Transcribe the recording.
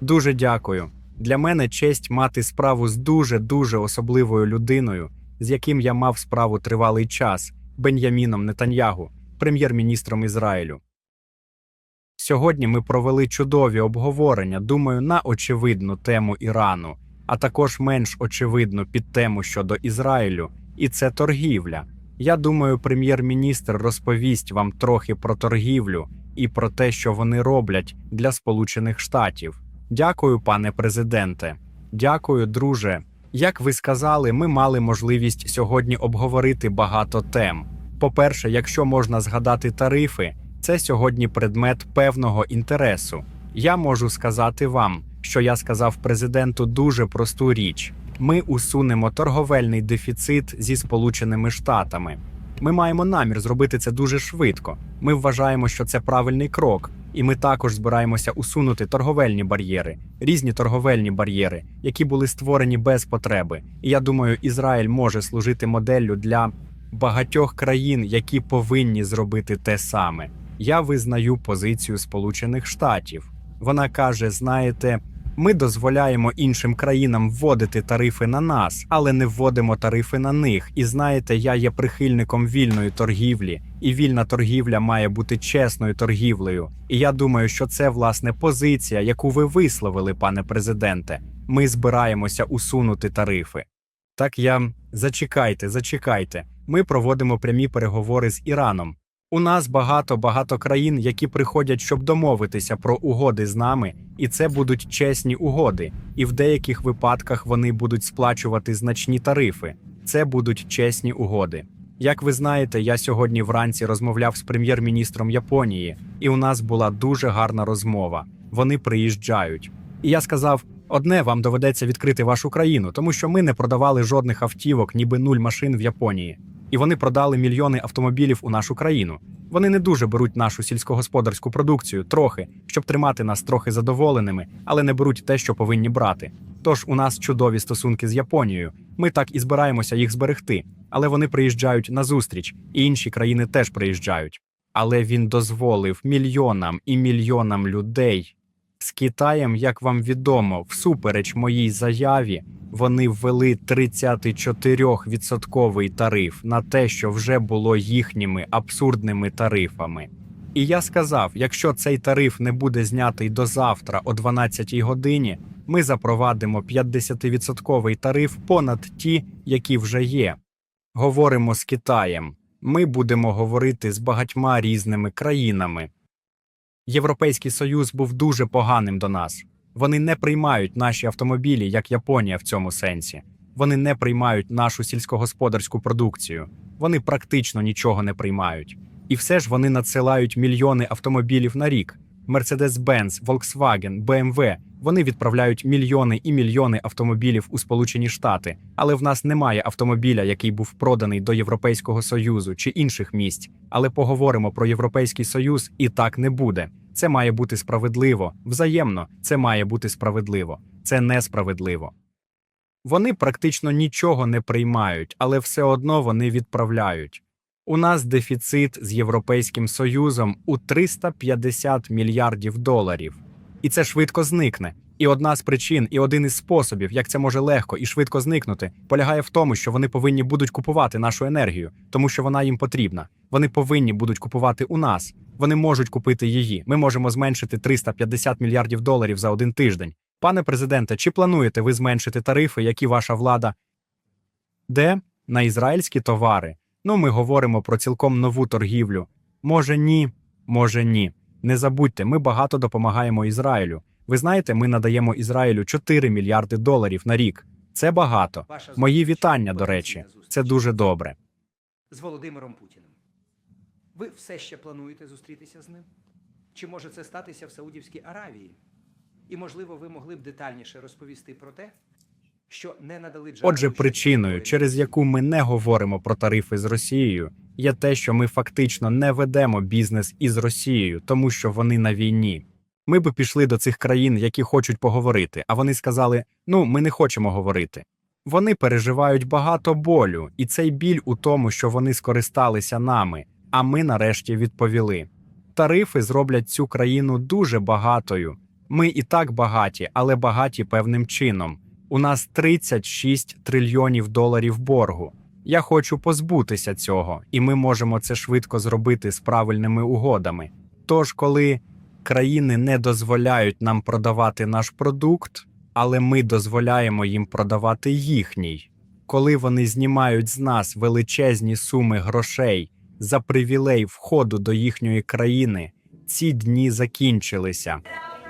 Дуже дякую. Для мене честь мати справу з дуже дуже особливою людиною, з яким я мав справу тривалий час Бен'яміном Нетаньягу, прем'єр-міністром Ізраїлю. Сьогодні ми провели чудові обговорення, думаю, на очевидну тему Ірану, а також менш очевидну підтему щодо Ізраїлю, і це торгівля. Я думаю, прем'єр-міністр розповість вам трохи про торгівлю і про те, що вони роблять для Сполучених Штатів. Дякую, пане президенте. Дякую, друже. Як ви сказали, ми мали можливість сьогодні обговорити багато тем. По-перше, якщо можна згадати тарифи, це сьогодні предмет певного інтересу. Я можу сказати вам, що я сказав президенту дуже просту річ: ми усунемо торговельний дефіцит зі Сполученими Штатами. Ми маємо намір зробити це дуже швидко. Ми вважаємо, що це правильний крок, і ми також збираємося усунути торговельні бар'єри, різні торговельні бар'єри, які були створені без потреби. І я думаю, Ізраїль може служити моделлю для багатьох країн, які повинні зробити те саме. Я визнаю позицію Сполучених Штатів. Вона каже: знаєте, ми дозволяємо іншим країнам вводити тарифи на нас, але не вводимо тарифи на них. І знаєте, я є прихильником вільної торгівлі, і вільна торгівля має бути чесною торгівлею. І я думаю, що це власне позиція, яку ви висловили, пане президенте. Ми збираємося усунути тарифи. Так я зачекайте, зачекайте. Ми проводимо прямі переговори з Іраном. У нас багато багато країн, які приходять, щоб домовитися про угоди з нами, і це будуть чесні угоди. І в деяких випадках вони будуть сплачувати значні тарифи. Це будуть чесні угоди. Як ви знаєте, я сьогодні вранці розмовляв з прем'єр-міністром Японії, і у нас була дуже гарна розмова. Вони приїжджають. І я сказав: одне вам доведеться відкрити вашу країну, тому що ми не продавали жодних автівок, ніби нуль машин в Японії. І вони продали мільйони автомобілів у нашу країну. Вони не дуже беруть нашу сільськогосподарську продукцію трохи, щоб тримати нас трохи задоволеними, але не беруть те, що повинні брати. Тож у нас чудові стосунки з Японією. Ми так і збираємося їх зберегти. Але вони приїжджають на зустріч, і інші країни теж приїжджають. Але він дозволив мільйонам і мільйонам людей з Китаєм, як вам відомо, всупереч моїй заяві, вони ввели 34% тариф на те, що вже було їхніми абсурдними тарифами. І я сказав: якщо цей тариф не буде знятий до завтра о 12 годині, ми запровадимо 50% тариф понад ті, які вже є. Говоримо з Китаєм. Ми будемо говорити з багатьма різними країнами. Європейський Союз був дуже поганим до нас. Вони не приймають наші автомобілі, як Японія в цьому сенсі. Вони не приймають нашу сільськогосподарську продукцію. Вони практично нічого не приймають. І все ж вони надсилають мільйони автомобілів на рік. Mercedes-Benz, Volkswagen, BMW – вони відправляють мільйони і мільйони автомобілів у Сполучені Штати, але в нас немає автомобіля, який був проданий до Європейського Союзу чи інших місць. Але поговоримо про Європейський Союз, і так не буде. Це має бути справедливо, взаємно, це має бути справедливо. Це несправедливо. Вони практично нічого не приймають, але все одно вони відправляють. У нас дефіцит з Європейським Союзом у 350 мільярдів доларів. І це швидко зникне. І одна з причин, і один із способів, як це може легко і швидко зникнути, полягає в тому, що вони повинні будуть купувати нашу енергію, тому що вона їм потрібна. Вони повинні будуть купувати у нас. Вони можуть купити її. Ми можемо зменшити 350 мільярдів доларів за один тиждень. Пане президенте, чи плануєте ви зменшити тарифи, які ваша влада? Де? На ізраїльські товари. Ну, ми говоримо про цілком нову торгівлю. Може, ні, може, ні. Не забудьте, ми багато допомагаємо Ізраїлю. Ви знаєте, ми надаємо Ізраїлю 4 мільярди доларів на рік. Це багато. Мої вітання, до речі. Це дуже добре. з Володимиром Путіним. Ви все ще плануєте зустрітися з ним? Чи може це статися в Саудівській Аравії? І, можливо, ви могли б детальніше розповісти про те, що не надали Отже, причиною, через яку ми не говоримо про тарифи з Росією, є те, що ми фактично не ведемо бізнес із Росією, тому що вони на війні. Ми би пішли до цих країн, які хочуть поговорити, а вони сказали: ну, ми не хочемо говорити. Вони переживають багато болю, і цей біль у тому, що вони скористалися нами, а ми нарешті відповіли. Тарифи зроблять цю країну дуже багатою, Ми і так багаті, але багаті певним чином. У нас 36 трильйонів доларів боргу. Я хочу позбутися цього, і ми можемо це швидко зробити з правильними угодами. Тож, коли країни не дозволяють нам продавати наш продукт, але ми дозволяємо їм продавати їхній, коли вони знімають з нас величезні суми грошей за привілей входу до їхньої країни, ці дні закінчилися.